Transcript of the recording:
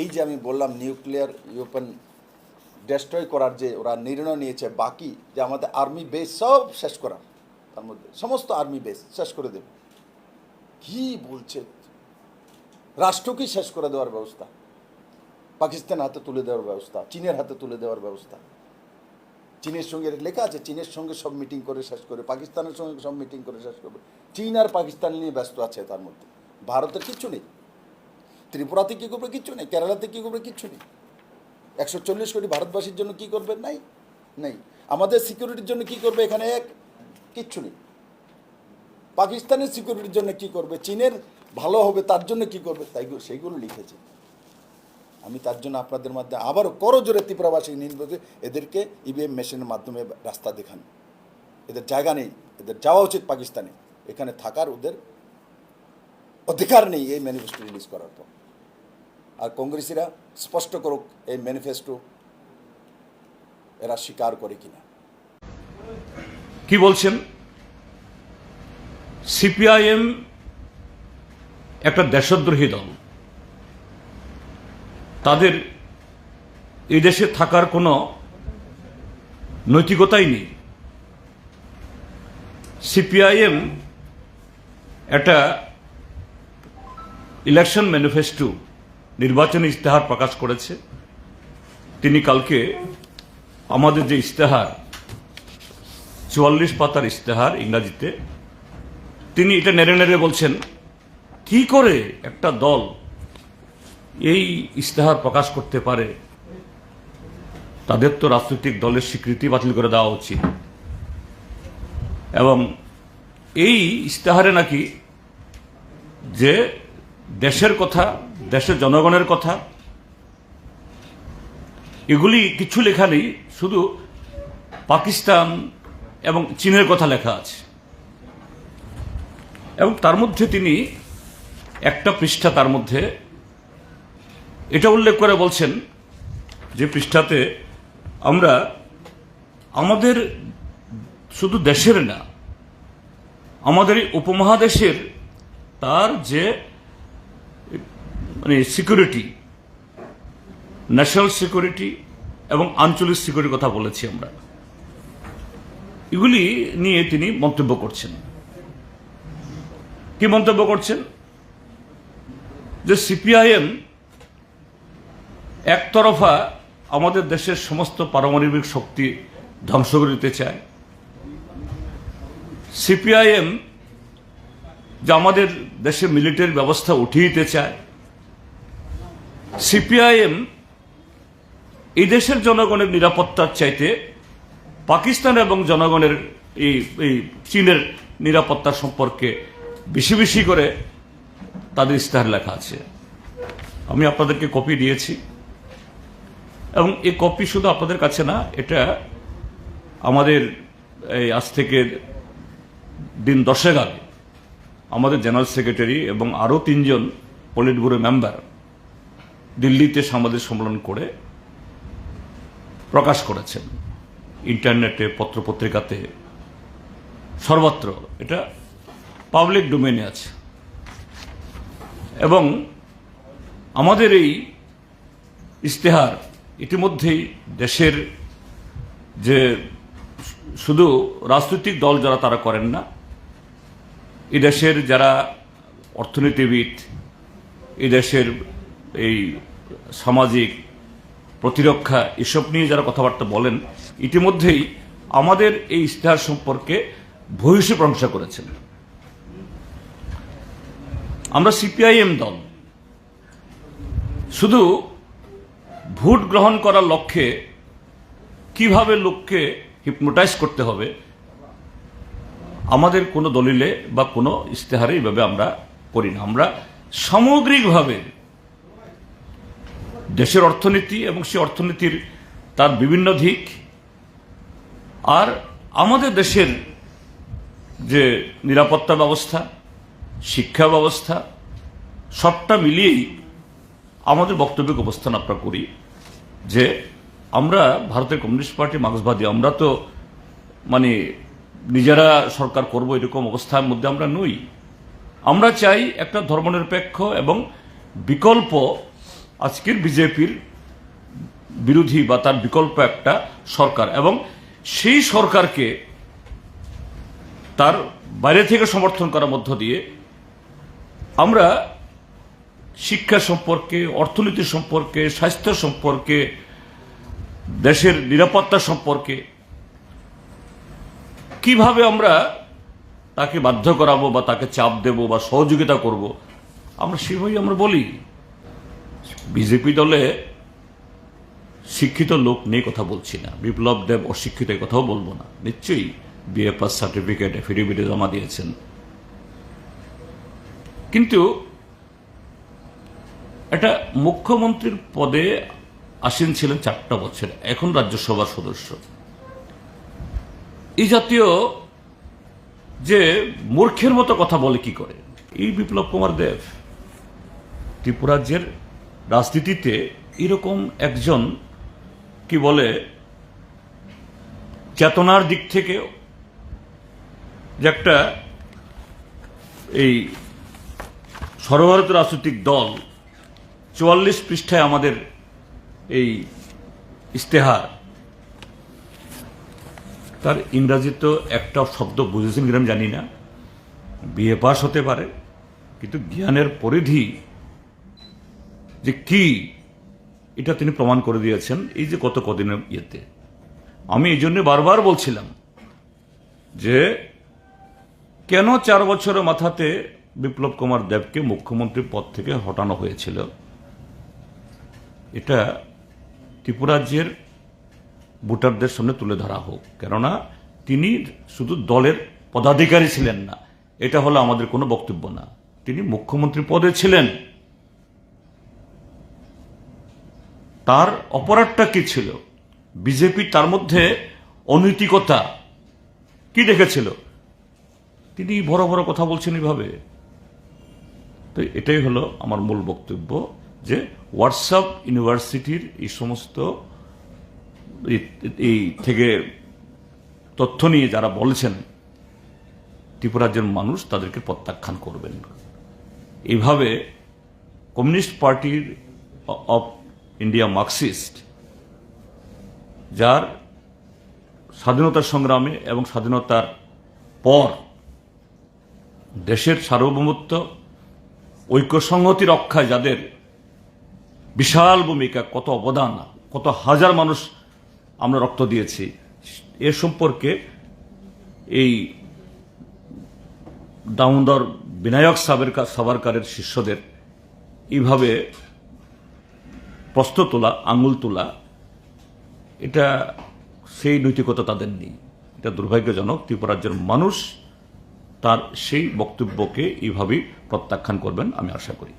এই যে আমি বললাম নিউক্লিয়ার ওপেন ডেস্ট্রয় করার যে ওরা নির্ণয় নিয়েছে, বাকি যে আমাদের আর্মি বেস সব শেষ করার তার মধ্যে সমস্ত আর্মি বেস শেষ করে দেবে। কি বলছে? রাষ্ট্রকেই শেষ করে দেওয়ার ব্যবস্থা? পাকিস্তান হাতে তুলে দেওয়ার ব্যবস্থা, চীনের হাতে তুলে দেওয়ার ব্যবস্থা। চীনের সঙ্গে লেখা আছে, চীনের সঙ্গে সব মিটিং করে শেষ করে, পাকিস্তানের সঙ্গে সব মিটিং করে শেষ করবে। চীন আর পাকিস্তান নিয়ে ব্যস্ত আছে তার মধ্যে। ভারতের কিছু নেই। ত্রিপুরাতে কী করবে কিচ্ছু নেই? কেরালাতে কী করবে কিচ্ছু নেই? একশো চল্লিশ কোটি ভারতবাসীর জন্য কী করবে? নাই। নেই। আমাদের সিকিউরিটির জন্য কী করবে এখানে? এক, কিচ্ছু নেই। পাকিস্তানের সিকিউরিটির জন্য কী করবে? চীনের ভালো হবে, তার জন্য কী করবে? তাই সেইগুলো লিখেছে। আমি তার জন্য আপনাদের মাধ্যমে আবারও করজোরে ত্রিপুরাবাসী নির্বাচন। এদেরকে ইভিএম মেশিনের মাধ্যমে রাস্তা দেখান। এদের জায়গা নেই। এদের যাওয়া উচিত পাকিস্তানে। এখানে থাকার ওদের অধিকার নেই এই ম্যানিফেস্টো রিলিজ করার পর। আর কংগ্রেসিরা স্পষ্ট করুক এই ম্যানিফেস্টো এরা স্বীকার করে কিনা। কি বলছেন? সিপিআইএম একটা দেশদ্রোহী দল। তাদের এই দেশে থাকার কোনো নৈতিকতাই নেই। সিপিআইএম একটা ইলেকশন ম্যানিফেস্টো নির্বাচনী ইস্তেহার প্রকাশ করেছে। তিনি কালকে আমাদের যে ইস্তেহার চুয়াল্লিশ পাতার ইস্তেহার ইংরাজিতে, তিনি এটা নেড়ে নেড়ে বলছেন, কি করে একটা দল এই ইস্তেহার প্রকাশ করতে পারে? তাদের তো রাজনৈতিক দলের স্বীকৃতি বাতিল করে দেওয়া উচিত। এবং এই ইস্তেহারে নাকি যে দেশের কথা, দেশের জনগণের কথা। এগুলি কিছু লেখা নেই, শুধু পাকিস্তান এবং চীনের কথা লেখা আছে। এবং তার মধ্যে তিনি একটা পৃষ্ঠা তার মধ্যে, এটা উল্লেখ করে বলছেন যে পৃষ্ঠাতে আমরা আমাদের শুধু দেশের না, আমাদের উপমহাদেশের তার যে মানে সিকিউরিটি ন্যাশনাল সিকিউরিটি এবং আঞ্চলিক সিকিউরিটির কথা বলেছি আমরা। এগুলি নিয়ে তিনি মন্তব্য করছেন। কি মন্তব্য করছেন? যে সিপিআইএম একতরফা আমাদের দেশের সমস্ত পারমাণবিক শক্তি ধ্বংস করে দিতে চায়। সিপিআইএম যে আমাদের দেশে মিলিটারি ব্যবস্থা উঠিয়ে দিতে চায়। সিপিআইএম এই দেশের জনগণের নিরাপত্তার চাইতে পাকিস্তান এবং জনগণের এই এই চীনের নিরাপত্তা সম্পর্কে বেশি বেশি করে তাদের ইস্তাহার লেখা আছে। আমি আপনাদেরকে কপি দিয়েছি। এবং এই কপি শুধু আপনাদের কাছে না, এটা আমাদের এই আজ থেকে দিন দশেক আগে আমাদের জেনারেল সেক্রেটারি এবং আরও তিনজন পলিট ব্যুরো মেম্বার দিল্লিতে সাংবাদিক সম্মেলন করে প্রকাশ করেছেন। ইন্টারনেটে, পত্রপত্রিকাতে। সর্বত্র। এটা পাবলিক ডোমেনে আছে। এবং আমাদের এই ইশতেহার ইতিমধ্যেই দেশের যে শুধু রাজনৈতিক দল যারা তারা করেন না এই দেশের যারা অর্থনীতিবিদ এই দেশের এই সামাজিক প্রতিরক্ষা এসব নিয়ে যারা কথাবার্তা বলেন, ইতিমধ্যেই আমাদের এই ইশতেহার সম্পর্কে ভূয়সী প্রশংসা করেছেন। আমরা সিপিআইএম দল। শুধু ভোট গ্রহণ করার লক্ষ্যে কীভাবে লোককে হিপনোটাইজ করতে হবে, আমাদের কোনো দলিলে বা কোনো ইশতেহারে এইভাবে আমরা করি না। আমরা সামগ্রিকভাবে দেশের অর্থনীতি এবং সেই অর্থনীতির তার বিভিন্ন দিক। আর আমাদের দেশের যে নিরাপত্তা ব্যবস্থা, শিক্ষা ব্যবস্থা, সবটা মিলিয়েই আমাদের বক্তব্যকে অবস্থান আমরা করি যে আমরা ভারতের কমিউনিস্ট পার্টি মার্ক্সবাদী, আমরা তো মানে নিজেরা সরকার করব এরকম অবস্থার মধ্যে আমরা নই। আমরা চাই একটা ধর্মনিরপেক্ষ এবং বিকল্প আজকের বিজেপির বিরোধী বা তার বিকল্প একটা সরকার এবং সেই সরকারকে তার বাইরে থেকে সমর্থন করার মধ্য দিয়ে আমরা শিক্ষা সম্পর্কে, অর্থনীতি সম্পর্কে, স্বাস্থ্য সম্পর্কে, দেশের নিরাপত্তা সম্পর্কে কীভাবে আমরা তাকে বাধ্য করাবো বা তাকে চাপ দেব বা সহযোগিতা করব, আমরা সেভাবেই আমরা বলি। বিজেপি দলে শিক্ষিত লোক নিয়ে কথা বলছি না। বিপ্লব দেব অশিক্ষিত কথাও বলব না। নিশ্চয়ই বিএ পাস সার্টিফিকেট, এফিডেভিটে জমা দিয়েছেন। কিন্তু একটা মুখ্যমন্ত্রীর পদে আসীন ছিলেন চারটা বছর, এখন রাজ্যসভার সদস্য। এই জাতীয় যে মূর্খের মতো কথা বলে কি করে? এই বিপ্লব কুমার দেব ত্রিপুরাজ্যের রাজনীতিতে এরকম একজন, কি বলে, চেতনার দিক থেকে যে একটা এই সর্বভারত রাজনৈতিক দল চুয়াল্লিশ পৃষ্ঠায় আমাদের এই ইস্তেহার তার ইংরাজিতে একটা শব্দ বুঝেছেন কিনা জানি না। বিএ পাস হতে পারে, কিন্তু জ্ঞানের পরিধি যে কি এটা তিনি প্রমাণ করে দিয়েছেন, এই যে কত কদিনের ইয়েতে। আমি এই জন্য বারবার বলছিলাম যে, কেন চার বছরের মাথাতে বিপ্লব কুমার দেবকে মুখ্যমন্ত্রী পদ থেকে হটানো হয়েছিল? এটা ত্রিপুরাজ্যের ভোটারদের সামনে তুলে ধরা হোক, কেননা তিনি শুধু দলের পদাধিকারী ছিলেন না, এটা হলো আমাদের কোনো বক্তব্য না। তিনি মুখ্যমন্ত্রী পদে ছিলেন। তার অপরাধটা কি ছিল? বিজেপি তার মধ্যে অনৈতিকতা কি দেখেছিল? তিনি বড় বড় কথা বলছেন এইভাবে। তো এটাই হলো আমার মূল বক্তব্য যে হোয়াটসঅ্যাপ ইউনিভার্সিটির এই সমস্ত এই- থেকে তথ্য নিয়ে যারা বলছেন, ত্রিপুরাজ্যের মানুষ তাদেরকে প্রত্যাখ্যান করবেন। এইভাবে কমিউনিস্ট পার্টির অফ ইন্ডিয়া মার্কসিস্ট যার স্বাধীনতার সংগ্রামে এবং স্বাধীনতার পর দেশের সার্বভৌমত্ব ঐক্য সংহতি রক্ষায় যাদের বিশাল ভূমিকা, কত অবদান, কত হাজার মানুষ আমরা রক্ত দিয়েছি, এ সম্পর্কে এই দামোদর বিনায়ক সাবেরকা সাভারকারের শিষ্যদের এইভাবে প্রশ্ন তোলা, আঙুল তোলা, এটা সেই নৈতিকতা তাদের নেই। এটা দুর্ভাগ্যজনক ত্রিপুরাজ্যের মানুষ তার সেই বক্তব্যকে এইভাবেই প্রত্যাখ্যান করবেন, আমি আশা করি।